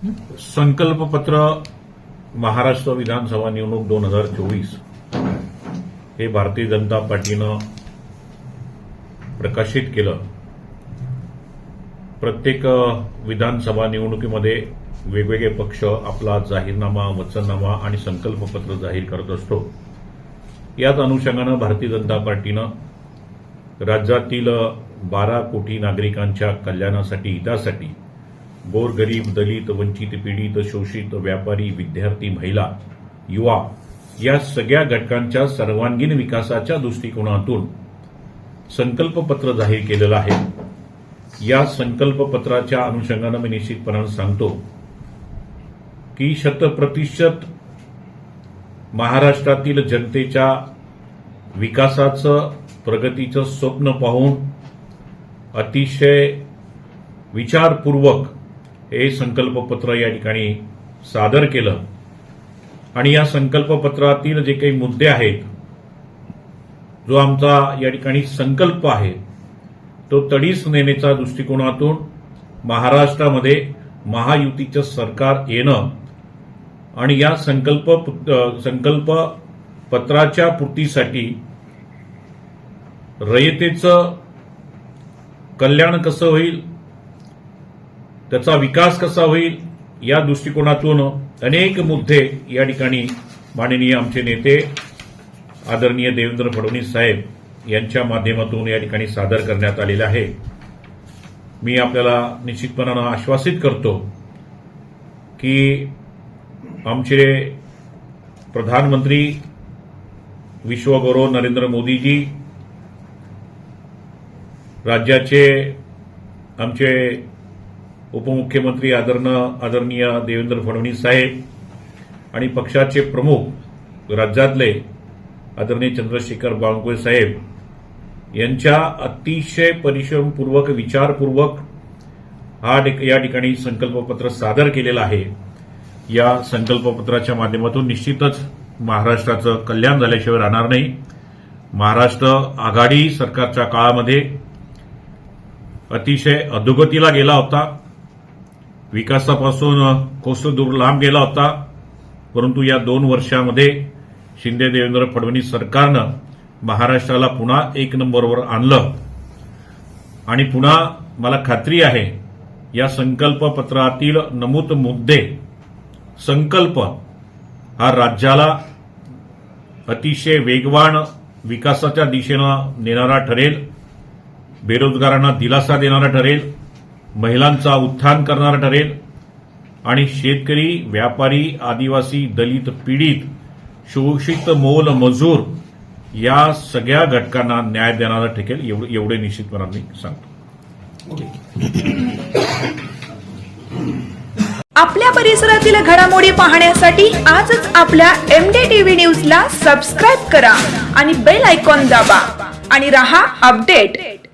संकल्पपत्र महाराष्ट्र विधानसभा निवडणूक दोन हजार चोवीस हे भारतीय जनता पार्टीनं प्रकाशित केलं. प्रत्येक विधानसभा निवडणुकीमध्ये वेगवेगळे पक्ष आपला जाहीरनामा वचननामा आणि संकल्पपत्र जाहीर करत असतो. याच अनुषंगानं भारतीय जनता पार्टीनं राज्यातील बारा कोटी नागरिकांच्या कल्याणासाठी हितासाठी गोरगरीब दलित वंचित पीडित शोषित व्यापारी विद्यार्थी महिला युवा या सगळ्या घटकांच्या सर्वांगीण विकासाच्या दृष्टिकोनातून संकल्पपत्र जाहीर केलेलं आहे. या संकल्पपत्राच्या अनुषंगानं मी निश्चितपणानं सांगतो की शतप्रतिशत महाराष्ट्रातील जनतेच्या विकासाचं प्रगतीचं स्वप्न पाहून अतिशय विचारपूर्वक हे संकल्पपत्र या ठिकाणी सादर केलं. आणि या संकल्पपत्रातील जे काही मुद्दे आहेत जो आमचा या ठिकाणी संकल्प आहे तो तडीस नेण्याच्या दृष्टिकोनातून महाराष्ट्रामध्ये महायुतीचं सरकार येणं आणि या संकल्प संकल्प पत्राच्या पूर्तीसाठी रयतेचं कल्याण कसं होईल त्याचा विकास कसा होईल या दृष्टिकोनातून अनेक मुद्दे या ठिकाणी माननीय आमचे नेते आदरणीय देवेंद्र फडणवीस साहेब यांच्या माध्यमातून या ठिकाणी सादर करण्यात आलेले आहे. मी आपल्याला निश्चितपणानं आश्वासित करतो की आमचे प्रधानमंत्री विश्वगौरव नरेंद्र मोदीजी राज्याचे आमचे उपमुख्यमंत्री आदरण आदरणीय देवेंद्र फडणवीस साहेब आणि पक्षाचे प्रमुख राज्यातले आदरणीय चंद्रशेखर बावनकुळे साहेब यांच्या अतिशय परिश्रमपूर्वक विचारपूर्वक हा या ठिकाणी संकल्पपत्र सादर केलेलं आहे. या संकल्पपत्राच्या माध्यमातून निश्चितच महाराष्ट्राचं कल्याण झाल्याशिवाय राहणार नाही. महाराष्ट्र आघाडी सरकारच्या काळामध्ये अतिशय अधोगतीला गेला होता. विकासापासून कोस दूर लांब गेला होता. परंतु या दोन वर्षामध्ये शिंदे देवेंद्र फडणवीस सरकारनं महाराष्ट्राला पुन्हा एक नंबरवर आणलं. आणि पुन्हा मला खात्री आहे या संकल्पपत्रातील नमूद मुद्दे संकल्प हा राज्याला अतिशय वेगवान विकासाच्या दिशेनं नेणारा ठरेल बेरोजगारांना दिलासा देणारा ठरेल महिलांचा उत्थान करणारा ठरेल. आणि शेतकरी व्यापारी आदिवासी दलित पीडित शोषित मोल मजूर या सगळ्या घटकांना न्याय देणारा ठरेल. एवढे निश्चितपणाने मी सांगतो आपल्या परिसरातील घडामोडी पाहण्यासाठी आजच आपल्या एम डी टीव्ही न्यूजला सबस्क्राईब करा आणि बेल आयकॉन दाबा. आणि रहा अपडेट.